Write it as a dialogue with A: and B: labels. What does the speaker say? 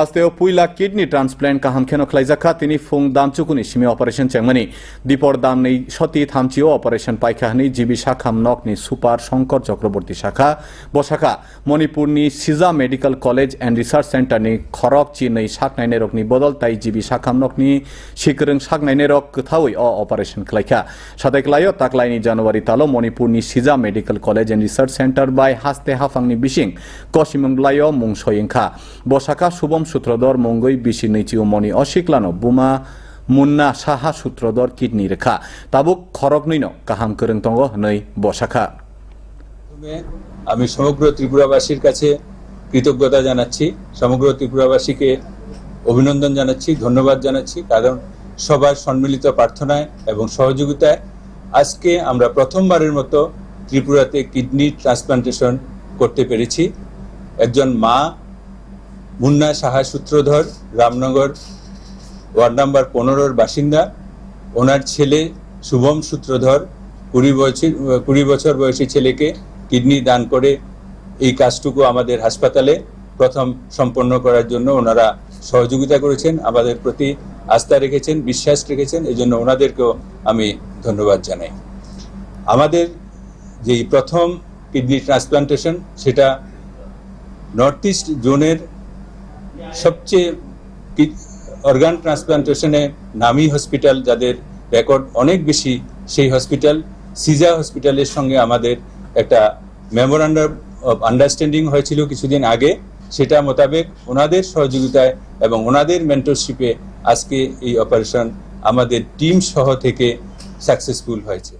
A: হাস্তেও পুইলা kidney ট্রান্সপ্লেন্ট কাহাম খেন খ্লাইজাখা তিনি Phom দামচুকুনি Simi operation চেংমানি। দিপর দামনি সতি থামচিও অপারেশন পাইখাহানি জিবি শাখাম নকনি সুপার শঙ্কর চক্রবর্তী শাখা বশাখা মণিপুরনি সিজা মেডিকেল কলেজ এন্ড রিসার্চ সেন্টারনি খরক চিनै সাকনাইনে রকনি বদল, তাই জিবি শাখাম নকনি সিকরং সাকনাইনে রক কোথাওই অ অপারেশন খ্লাইখা। সাদাইক্লাইও তাকলাইনি জানুয়ারি তালো মণিপুরনি সিজা medical college and research centre by হাস্তে হাফাংনি বিশিং কশিমংলাইও মুং সয়িংখা বশাখা শুভম সূত্রধর মঙ্গই, বিশি নৈচিও মণি অশিকলানো বুমা মুন্না সাহা সূত্রধর কিডনি রেখা। তাবুক খরক নইন কাহাম করং তঙ্গ নই
B: বসাখা। আমি সমগ্র ত্রিপুরাবাসীর কাছে কৃতজ্ঞতা জানাচ্ছি, সমগ্র ত্রিপুরাবাসীকে অভিনন্দন জানাচ্ছি, ধন্যবাদ জানাচ্ছি, কারণ সবার সম্মিলিত প্রার্থনায় এবং সহযোগিতায় আজকে আমরা প্রথমবারের মতো ত্রিপুরাতে কিডনি ট্রান্সপ্লান্টেশন করতে পেরেছি। একজন মা মুন্না সাহা সূত্রধর, রামনগর ওয়ার্ড নাম্বার পনেরোর বাসিন্দা। ওনার ছেলে শুভম সূত্রধর, কুড়ি বছর কুড়ি বছর বয়সী ছেলেকে কিডনি দান করে এই কাজটুকু আমাদের হাসপাতালে প্রথম সম্পন্ন করার জন্য ওনারা সহযোগিতা করেছেন, আমাদের প্রতি আস্থা রেখেছেন, বিশ্বাস রেখেছেন। এই জন্য ওনাদেরকেও আমি ধন্যবাদ জানাই। আমাদের যেই প্রথম কিডনি ট্রান্সপ্লান্টেশন, সেটা নর্থ ইস্ট জোনের সবচেয়ে অর্গান ট্রান্সপ্লান্টেশনে নামি হসপিটাল যাদের রেকর্ড অনেক বেশি, সেই হসপিটাল সিজা হসপিটালের সঙ্গে আমাদের একটা মেমোরান্ডাম আন্ডারস্ট্যান্ডিং হয়েছিল কিছুদিন আগে। সেটা মোতাবেক ওনাদের সহযোগিতায় এবং ওনাদের মেন্টরশিপে আজকে এই অপারেশন আমাদের টিম সহ থেকে সাকসেসফুল হয়েছে।